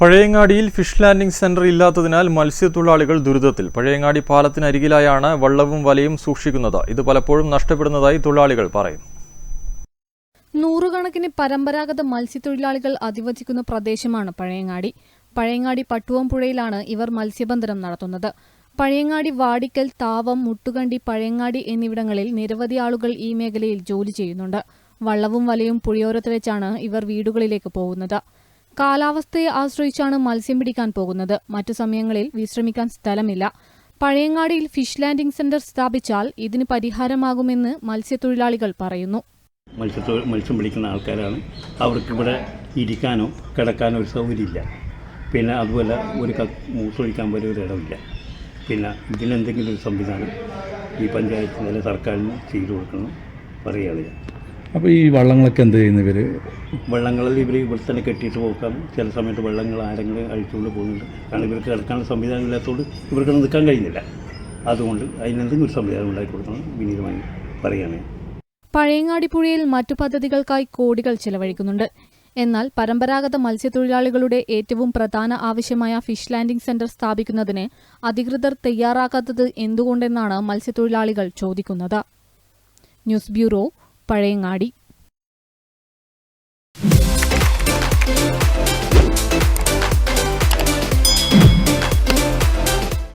പഴയങ്ങാടിയിൽ fish landing centre ഇല്ലാത്തതിനാൽ മത്സ്യത്തൊഴിലാളികൾ ദുരിതത്തിൽ. പഴയങ്ങാടി പാലത്തിനരികിലായാണ് വള്ളവും വലയും സൂക്ഷിക്കുന്നത്. ഇത് പലപ്പോഴും നഷ്ടപ്പെടുന്നതായി തൊഴിലാളികൾ പറയുന്നു. നൂറുകണക്കിന് പരമ്പരാഗത മത്സ്യത്തൊഴിലാളികൾ അധിവസിക്കുന്ന പ്രദേശമാണ് പഴയങ്ങാടി. പഴയങ്ങാടി പട്ടുവംപുഴയിലാണ് ഇവർ മത്സ്യബന്ധനം നടത്തുന്നത്. പഴയങ്ങാടി വാടിക്കൽ താവം മുട്ടുകണ്ടി പഴയങ്ങാടി എന്നിവിടങ്ങളിൽ നിരവധി ആളുകൾ ഈ മേഖലയിൽ ജോലി ചെയ്യുന്നുണ്ട്. വള്ളവും വലയും പുഴയോരത്ത് വെച്ചാണ് ഇവർ വീടുകളിലേക്ക് പോകുന്നത്. കാലാവസ്ഥയെ ആശ്രയിച്ചാണ് മത്സ്യം പിടിക്കാൻ പോകുന്നത്. മറ്റു സമയങ്ങളിൽ വിശ്രമിക്കാൻ സ്ഥലമില്ല. പഴയങ്ങാടിയിൽ ഫിഷ് ലാൻഡിംഗ് സെന്റർ സ്ഥാപിച്ചാൽ ഇതിന് പരിഹാരമാകുമെന്ന് മത്സ്യത്തൊഴിലാളികൾ പറയുന്നു. മത്സ്യം പിടിക്കുന്ന ആൾക്കാരാണ്. അവർക്ക് ഇവിടെ ഇരിക്കാനോ കിടക്കാനോ ഒരു സൗകര്യമില്ല. പിന്നെ അതുപോലെ ഒരു മൂത്രമൊഴിക്കാൻ പോലും ഒരു ഇടമില്ല. പിന്നെ ഇതിനെന്തെങ്കിലും ഒരു സംവിധാനം ഈ പഞ്ചായത്തിന് സർക്കാരിന് ചെയ്തു കൊടുക്കണം പറയുകയാണ് അപ്പോൾ ഈ വള്ളങ്ങളൊക്കെ എന്ത് ചെയ്യുന്നവർ വെള്ളങ്ങളിൽ ഇവർ ഇവിടെ തന്നെ കെട്ടിയിട്ട് പോക്കാം. ചില സമയത്ത് വെള്ളങ്ങൾ ആരെങ്കിലും അഴിച്ചുകൊണ്ട് പോകുന്നുണ്ട്. കാരണം ഇവർക്ക് കിടക്കാനുള്ള സംവിധാനം ഇല്ലാത്തതുകൊണ്ട് ഇവർക്ക് നിൽക്കാൻ കഴിയുന്നില്ല. അതുകൊണ്ട് അതിനെന്തെങ്കിലും ഒരു സംവിധാനം ഉണ്ടാക്കി കൊടുക്കണം വിനീതമായി പറയുകയാണ്. പഴയങ്ങാടി പുഴയിൽ മറ്റു പദ്ധതികൾക്കായി കോടികൾ ചെലവഴിക്കുന്നുണ്ട്. എന്നാൽ പരമ്പരാഗത മത്സ്യത്തൊഴിലാളികളുടെ ഏറ്റവും പ്രധാന ആവശ്യമായ ഫിഷ് ലാൻഡിംഗ് സെന്റർ സ്ഥാപിക്കുന്നതിന് അധികൃതർ തയ്യാറാക്കാത്തത് എന്തുകൊണ്ടെന്നാണ് മത്സ്യത്തൊഴിലാളികൾ ചോദിക്കുന്നത്. News bureau Pazhayangadi.